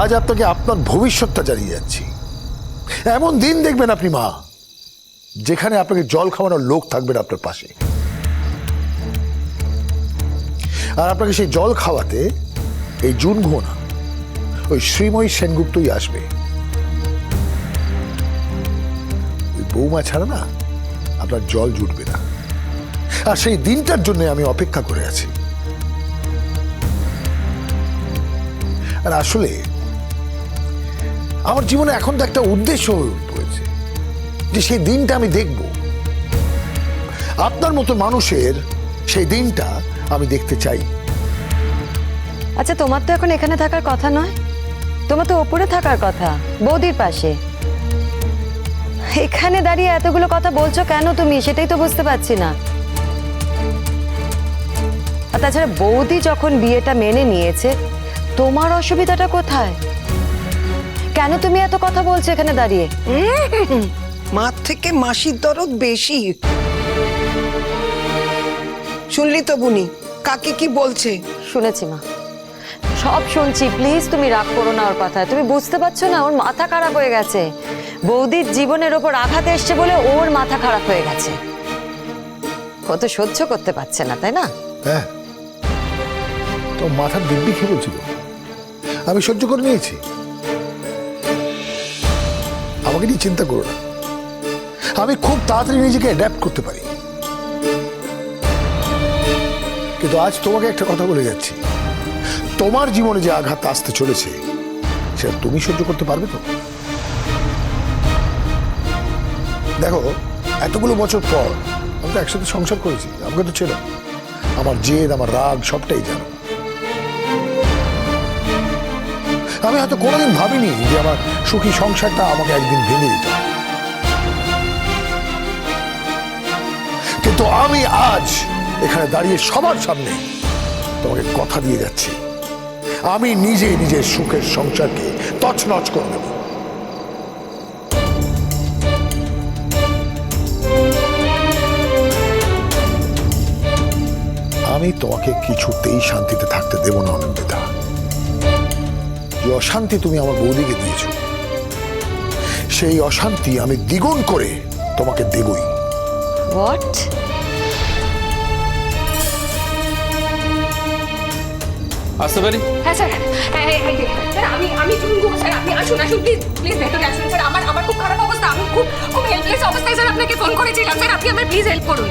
আজ আপনাকে আপনার ভবিষ্যৎটা জানিয়ে যাচ্ছি। এমন দিন দেখবেন আপনি, মা, যেখানে আপনাকে জল খাওয়ানোর লোক থাকবে না আপনার পাশে। আর আপনাকে সেই জল খাওয়াতে এই জুন ঘোনা ওই শ্রীময়ী সেনগুপ্তই আসবে। ওই বৌমা ছাড়া না আপনার জল জুটবে না। আর সেই দিনটার জন্য আমি অপেক্ষা করে আছি। আর আসলে আমার জীবনে এখন তো একটা উদ্দেশ্য হয়ে যে সেই দিনটা আমি দেখব। আপনার মতো মানুষের সেই দিনটা আমি দেখতে চাই। আচ্ছা তোমার তো এখন এখানে থাকার কথা নয়। তোমার তো ওপরে থাকার কথা, বৌদির পাশে। এখানে দাঁড়িয়ে এতগুলো কথা বলছো কেন তুমি? সেটাই তো বুঝতে পারছি না। আর তাছাড়া বৌদি যখন বিয়েটা মেনে নিয়েছে, তোমার অসুবিধাটা কোথায়? কেন তুমি এত কথা বলছো এখানে দাঁড়িয়ে? মার থেকে মাসির দরদ বেশি। শুনলি তো বুনি কাকে কি বলছে? শুনেছি মা। সব শুনছি প্লিজ তুমি রাগ করো না ওর কথা তুমি বুঝতে পারছ না ওর মাথা খারাপ হয়ে গেছে। বৌদির জীবনের ওপর আঘাত এসছে বলে ওর মাথা খারাপ হয়ে গেছে। ও তো সহ্য করতে পারছে না তাই না? হ্যাঁ। তো মাথার দিব্যি কি বলছিল। আমি সহ্য করে নিয়েছি। আমাকে নিয়ে চিন্তা করো না। আমি খুব তাড়াতাড়ি নিজেকে অ্যাডাপ্ট করতে পারি। কিন্তু আজ তোমাকে একটা কথা বলে যাচ্ছি। তোমার জীবনে যে আঘাত আসতে চলেছে, সেটা তুমি সহ্য করতে পারবে তো? দেখো, এতগুলো বছর পর আমরা তো একসাথে সংসার করেছি, আমাকে তো ছিল আমার জেদ, আমার রাগ, সবটাই জানো। আমি হয়তো কোনোদিন ভাবিনি যে আমার সুখী সংসারটা আমাকে একদিন ভেঙে দিতে। কিন্তু আমি আজ এখানে দাঁড়িয়ে সবার সামনে তোমাকে কথা দিয়ে যাচ্ছি। আমি নিজে নিজের সুখের সংসারকে তছনছ করে নেব। আমি তোমাকে কিছুতেই শান্তিতে থাকতে দেব না অনন্দিতা যে অশান্তি তুমি আমার বৌদিকে দিয়েছ। সেই অশান্তি আমি দ্বিগুণ করে তোমাকে দেবই। হোয়াট আসতে পারি? হ্যাঁ স্যার হ্যাঁ হ্যাঁ হ্যাঁ স্যার আমি আমি শুনব স্যার আপনি আসুন আসুন প্লিজ প্লিজ ভেতরে আসুন স্যার আমার আমার খুব খারাপ অবস্থা আমি খুব খুব হেল্পলেস অবস্থায় স্যার আপনাকে ফোন করেছিলাম স্যার আপনি আমার প্লিজ হেল্প করুন।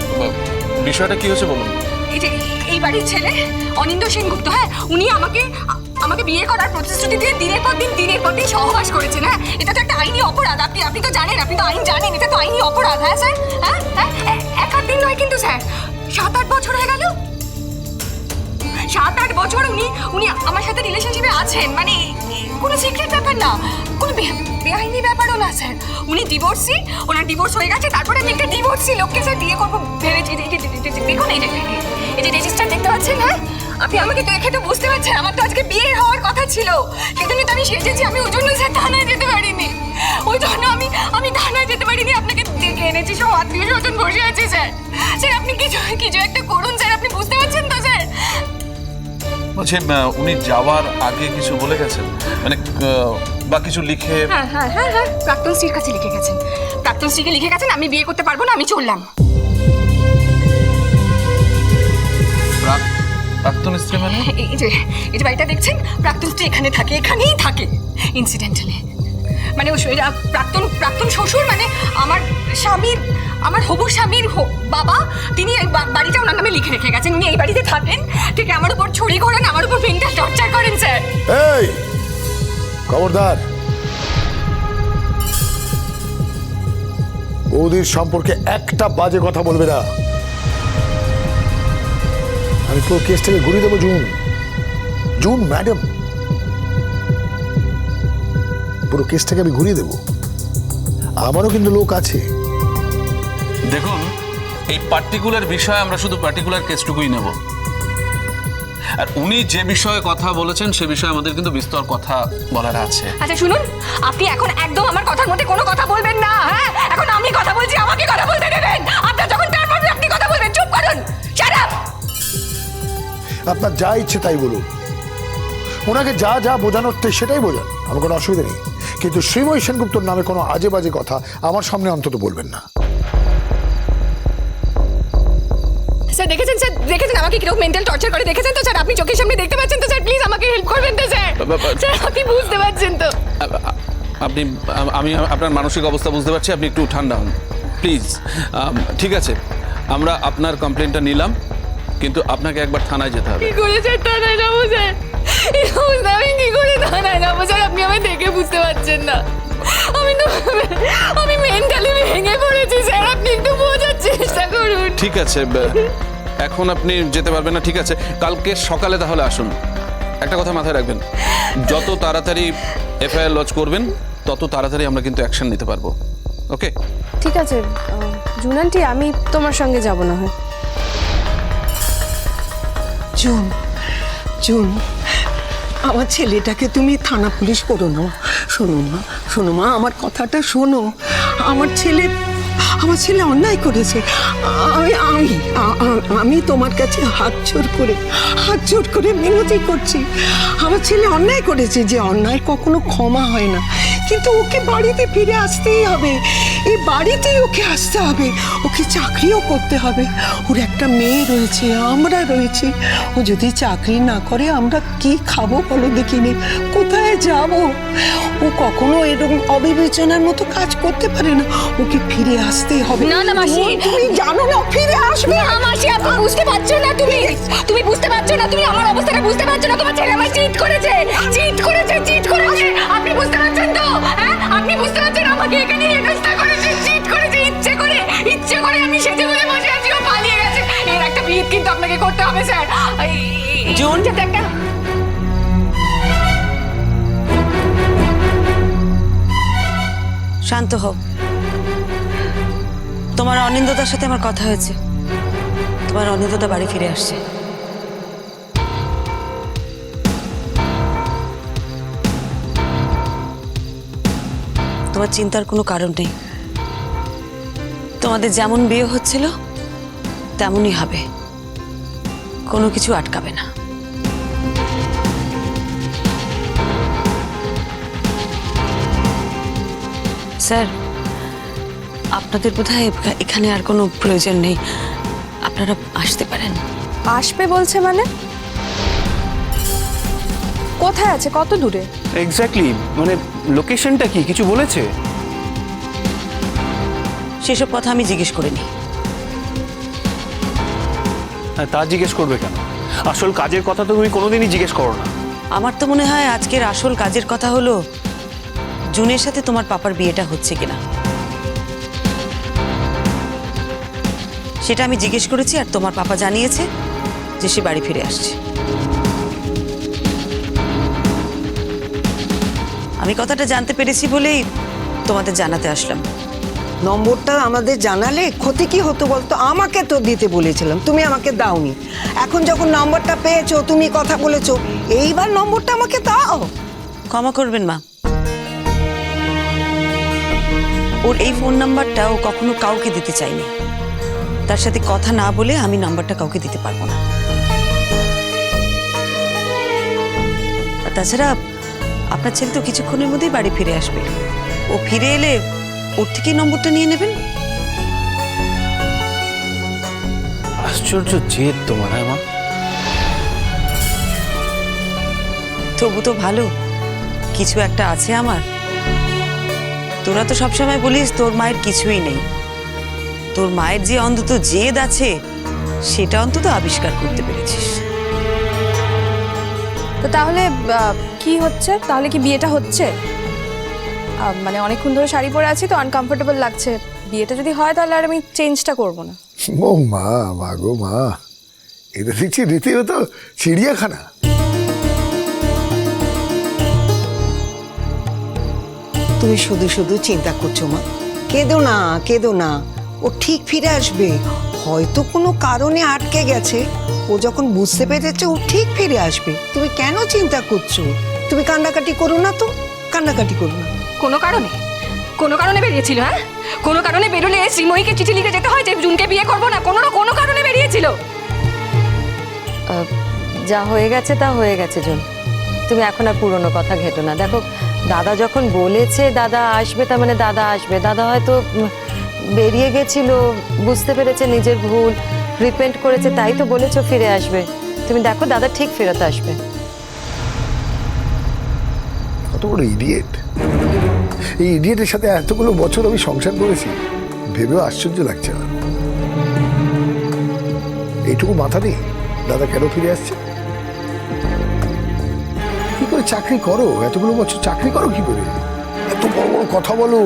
বিষয়টা কি হয়েছে বলুন? এই যে, এই বাড়ির ছেলে অনিন্দ সেনগুপ্ত হ্যাঁ? উনি আমাকে আমাকে বিয়ে করার প্রতিশ্রুতি দিয়ে দিনের পর দিন, দিনের পর দিন সহবাস করেছেন হ্যাঁ? এটা তো একটা আইনি অপরাধ। আপনি আপনি তো জানেন, আপনি তো আইন জানেন, এটা তো আইনি অপরাধ হ্যাঁ স্যার? হ্যাঁ? হ্যাঁ? এক আধ দিন নয় কিন্তু, স্যার। সাত আট বছর হয়ে গেল। সাত আট বছর উনি উনি আমার সাথে রিলেশনশিপে আছেন। মানে কোনো সিক্রেট ব্যাপার না। কোনো না স্যার উনি ডিভোর্সি ওনার ডিভোর্স হয়ে গেছে, তারপরে আমি একটা ডিভোর্সি লোককে স্যার বিয়ে করব ভেবেছি দেখুন এই যে এই যে রেজিস্টার দেখতে পাচ্ছেন হ্যাঁ? আপনি আমাকে দেখে তো বুঝতে পারছেন, আমার তো আজকে বিয়ে হওয়ার কথা ছিল। সেজন্য তো আমি সেজেছি, আমি ওই জন্য স্যার থানায় যেতে পারিনি। ওই জন্য আমি আমি থানায় যেতে পারিনি, আপনাকে ডেকে এনেছি, সব আত্মীয় স্বজন বসে আছে স্যার স্যার আপনি কিছু কিছু একটা করুন স্যার আপনি বুঝতে পারছেন তো স্যার বলছি উনি যাওয়ার আগে কিছু বলে গেছেন? মানে বা কিছু লিখে হ্যাঁ হ্যাঁ হ্যাঁ হ্যাঁ প্রাক্তন স্ত্রীর কাছে লিখে গেছেন। প্রাক্তন স্ত্রীকে লিখে গেছেন আমি বিয়ে করতে পারব না আমি চললাম। প্রাক- প্রাক্তন স্ত্রী মানে? এই এই যে এই যে বাড়িটা দেখছেন প্রাক্তন স্ত্রী এখানে থাকে এখানেই থাকে ইনসিডেন্টালি মানে ও প্রাক্তন প্রাক্তন শ্বশুর মানে আমার স্বামীর আমার হবু স্বামীর হো- বাবা তিনি এই বাড়িটা ওনার নামে লিখে রেখে গেছেন। উনি এই বাড়িতে থাকেন। ঠিক আমার উপর ছড়ি ঘোরেন আমার উপর মেন্টাল টর্চার করেন স্যার। এই খবরদার। বৌদির সম্পর্কে একটা বাজে কথা বলবে না। আমি পুরো থেকে ঘুরিয়ে দেবো, জুন। জুন ম্যাডাম পুরো কেসটাকে আমি ঘুরিয়ে দেবো। আমারও কিন্তু লোক আছে। দেখুন, এই পার্টিকুলার বিষয়ে আমরা শুধু পার্টিকুলার কেসটুকুই নেব। আর উনি যে বিষয়ে কথা বলেছেন সে বিষয়ে আমাদের কিন্তু বিস্তর কথা বলার আছে। আচ্ছা শুনুন আপনি এখন একদম আমার কথার মধ্যে কোনো কথা বলবেন না হ্যাঁ? এখন আমি কথা বলছি আমাকে কথা বলতে দেবেন। আপনার যখন টার্ন আপনি কথা বলবেন। চুপ করুন। শাট আপ আপনার যা ইচ্ছে তাই বলুন। ওনাকে যা যা বোঝানোর তো সেটাই বোঝান আমার কোনো অসুবিধা নেই। কিন্তু শ্রীময়ী সেনগুপ্তর নামে কোনো আজে বাজে কথা আমার সামনে অন্তত বলবেন না। স্যার দেখেছেন স্যার? দেখেছেন আমাকে কীরকম মেন্টাল টর্চার করে? দেখেছেন তো স্যার? আপনি চোখের সামনে দেখতে পাচ্ছেন তো স্যার? প্লিজ আমাকে হেল্প করবেন তো স্যার। স্যার আপনি বুঝতে পারছেন তো। আপনি আমি আপনার মানসিক অবস্থা বুঝতে পারছি আপনি একটু ঠান্ডা হন। প্লিজ ঠিক আছে আমরা আপনার কমপ্লেনটা নিলাম কিন্তু আপনাকে একবার থানায় যেতে হবে। কি করে স্যার? থানায় যাব স্যার? ঠিক আছে এখন আপনি যেতে পারবেন না ঠিক আছে। কালকে সকালে তাহলে আসুন। একটা কথা মাথায় রাখবেন যত তাড়াতাড়ি এফআইআর লজ করবেন তত তাড়াতাড়ি আমরা কিন্তু অ্যাকশন নিতে পারব। ওকে? ঠিক আছে জুনান্টি আমি তোমার সঙ্গে যাব না হয়। জুন জুন আমার ছেলেটাকে তুমি থানা পুলিশ করো না। শোনো মা শোনো মা আমার কথাটা শোনো। আমার ছেলে আমার ছেলে অন্যায় করেছে। আমি আমি আমি তোমার কাছে হাত জোর করে, হাত জোর করে মিনতি করছি। আমার ছেলে অন্যায় করেছে যে অন্যায় কখনো ক্ষমা হয় না। কিন্তু ওকে বাড়িতে ফিরে আসতেই হবে। এই বাড়িতেই ওকে আসতে হবে। ওকে চাকরিও করতে হবে। ওর একটা মেয়ে রয়েছে আমরা রয়েছি। ও যদি চাকরি না করে আমরা কি খাব বলো দেখিনি? কোথায় যাব? ও কখনো এরকম অবিবেচনার মতো কাজ করতে পারে না। ওকে ফিরে আসতেই হবে। না, না, মাসি। তুমি জানো না ফিরে আসবে। না মাসি আপনি বুঝতে পারছ না তুমি। তুমি বুঝতে পারছ না তুমি আমার অবস্থাটা বুঝতে পারছ না? তোমার ছেলে আমায় চিট করেছে। চিট করেছে চিট করেছে। আপনি বুঝতে পারছেন তো? হ্যাঁ? আপনি বুঝতে পারছেন? আমাকে এখানে হেনস্থা করেছে চিট করেছে ইচ্ছে করে ইচ্ছে করে আমি সেজে গুলে বসে আছি ও পালিয়ে গেছে। এর একটা বিহিত কিন্তু আপনাকে করতে হবে স্যার। জুন? যাতে একটা শান্ত হও। তোমার অনিন্দতার সাথে আমার কথা হয়েছে। তোমার অনিন্দতা বাড়ি ফিরে আসছে। তোমার চিন্তার কোনো কারণ নেই। তোমাদের যেমন বিয়ে হচ্ছিল, তেমনই হবে। কোনো কিছু আটকাবে না। স্যার, আপনাদের এখা- এখানে আর কোনো প্রয়োজন নেই। আপনারা আসতে পারেন। আসবে বলছে মানে? কোথায় আছে? কত দূরে? এক্স্যাক্টলি মানে লোকেশনটা কি? কিছু বলেছে? সেসব কথা আমি জিজ্ঞেস করিনি। হ্যাঁ, তা জিজ্ঞেস করবে কেন? আসল কাজের কথা তো তুমি কোনোদিনই জিজ্ঞেস করো না। আমার তো মনে হয় আজকের আসল কাজের কথা হলো জুনের সাথে তোমার পাপার বিয়েটা হচ্ছে কিনা। সেটা আমি জিজ্ঞেস করেছি আর তোমার পাপা জানিয়েছে যে সে বাড়ি ফিরে আসছে। আমি কথাটা জানতে পেরেছি বলেই তোমাদের জানাতে আসলাম। নম্বরটা আমাদের জানালে ক্ষতি কি হতো বলতো? আমাকে তো দিতে বলেছিলাম তুমি আমাকে দাওনি। এখন যখন নম্বরটা পেয়েছ তুমি কথা বলেছ এইবার নম্বরটা আমাকে দাও। ক্ষমা করবেন মা। ওর এই ফোন নাম্বারটা ও কখনো কাউকে দিতে চায়নি। তার সাথে কথা না বলে আমি নাম্বারটা কাউকে দিতে পারব না। তাছাড়া আপনার ছেলে তো কিছুক্ষণের মধ্যেই বাড়ি ফিরে আসবে। ও ফিরে এলে ওর থেকেই নম্বরটা নিয়ে নেবেন? আশ্চর্য জেদ তোমার হ্যাঁ মা। তবু তো ভালো কিছু একটা আছে আমার। তোরা তো সবসময় বলিস তোর মায়ের কিছুই নেই। তোর মায়ের যে অন্তত জেদ আছে সেটা অন্তত আবিষ্কার করতে পেরেছিস। তো তাহলে কি হচ্ছে? তাহলে কি বিয়েটা হচ্ছে? মানে অনেকক্ষণ ধরে শাড়ি পরে আছি তো আনকমফোর্টেবল লাগছে। বিয়েটা যদি হয় তাহলে আর আমি চেঞ্জটা করব না। ও মা মা গো মা। এটা দেখছি রীতিমতো চিড়িয়াখানা। তুমি শুধু শুধু চিন্তা করছ মা। কেঁদো না কেঁদো না। ও ঠিক ফিরে আসবে। হয়তো কোনো কারণে আটকে গেছে। ও যখন বুঝতে পেরেছে ও ঠিক ফিরে আসবে। তুমি কেন চিন্তা করছ? তুমি কান্নাকাটি করো না তো কান্নাকাটি করো না। কোনো কারণে? কোনো কারণে বেরিয়েছিল হ্যাঁ? কোনো কারণে বেরোলে শ্রীময়ীকে চিঠি লিখে যেতে হয় যে জুনকে বিয়ে করব না? কোনো না কোনো কারণে বেরিয়েছিল। যা হয়ে গেছে তা হয়ে গেছে জুন। তুমি এখন আর পুরনো কথা ঘেটো না। দেখো দাদা যখন বলেছে দাদা আসবে তার মানে দাদা আসবে। দাদা হয়তো বেরিয়ে গেছিল বুঝতে পেরেছে নিজের ভুল রিপেন্ট করেছে তাই তো বলেছ ফিরে আসবে। তুমি দেখো দাদা ঠিক ফেরত আসবে। কত বড় ইডিয়েট এই ইডিয়েটের সাথে এতগুলো বছর আমি সংসার করেছি, ভেবেও আশ্চর্য লাগছে না। এইটুকু মাথা নেই দাদা কেন ফিরে আসছে? কি করে চাকরি করো? এতগুলো বছর চাকরি করো কি করে? এত বড় বড় কথা বলো।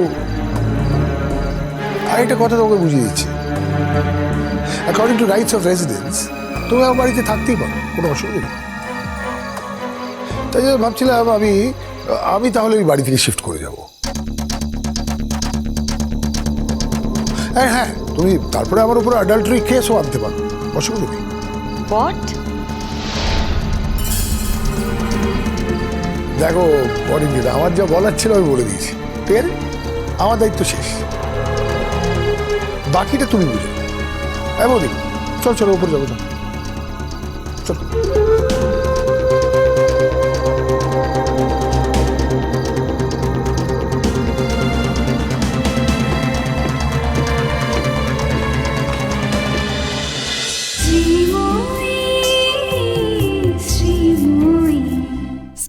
আরেকটা কথা তোমাকে বুঝিয়ে দিচ্ছি। According to rights of residence তুমি আমার বাড়িতে থাকতেই পারো, কোনো অসুবিধা নেই। তাই ভাবছিলাম আমি আমি তাহলে ওই বাড়ি থেকে শিফট করে যাব। হ্যাঁ হ্যাঁ তুমি তারপরে আমার উপর অ্যাডাল্টারি কেসও আনতে পারো অসুবিধা নেই। হোয়াট দেখো অরিন্দিতা আমার যা বলার ছিল আমি বলে দিয়েছি। আছে আমার দায়িত্ব শেষ। বাকিটা তুমি বুঝো। হ্যাঁ বৌদি চল চলো উপরে যাব। চল।